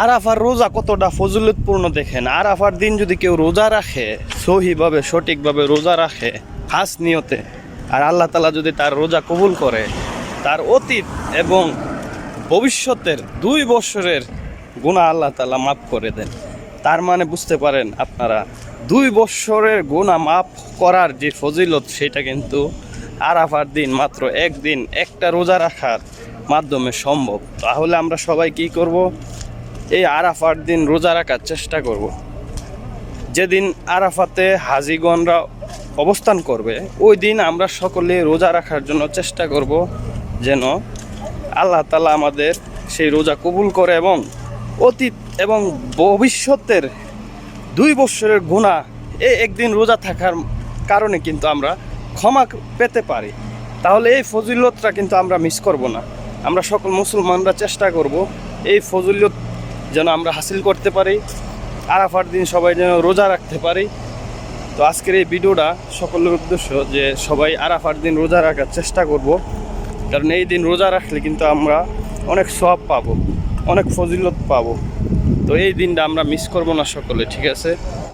আরাফার রোজা কতটা ফজিলতপূর্ণ দেখেন? আরাফার দিন যদি কেউ রোজা রাখে, সহিভাবে, সঠিকভাবে রোজা রাখে হাস নিয়তে, আর আল্লাহ তালা যদি তার রোজা কবুল করে, তার অতীত এবং ভবিষ্যতের দুই বছরের গুণা আল্লাহ তালা মাফ করে দেন। তার মানে বুঝতে পারেন আপনারা, দুই বছরের গুণা মাফ করার যে ফজিলত, সেটা কিন্তু আরাফার দিন মাত্র একদিন একটা রোজা রাখার মাধ্যমে সম্ভব। তাহলে আমরা সবাই কি করব? এই আরাফার দিন রোজা রাখার চেষ্টা করব। যেদিন আরাফাতে হাজিগণরা অবস্থান করবে, ওই দিন আমরা সকলে রোজা রাখার জন্য চেষ্টা করব যেন আল্লাহ তালা আমাদের সেই রোজা কবুল করে এবং অতীত এবং ভবিষ্যতের দুই বছরের গুণা এই একদিন রোজা থাকার কারণে কিন্তু আমরা ক্ষমা পেতে পারি। তাহলে এই ফজিলতটা কিন্তু আমরা মিস করব না। আমরা সকল মুসলমানরা চেষ্টা করব এই ফজিলত যেন আমরা হাসিল করতে পারি, আরাফার দিন সবাই যেন রোজা রাখতে পারি। তো আজকের এই ভিডিওটা সকলের উদ্দেশ্য যে সবাই আরাফার দিন রোজা রাখার চেষ্টা করব। কারণ এই দিন রোজা রাখলে কিন্তু আমরা অনেক সব পাবো, অনেক ফজিলত পাবো। তো এই দিনটা আমরা মিস করব না সকলে, ঠিক আছে?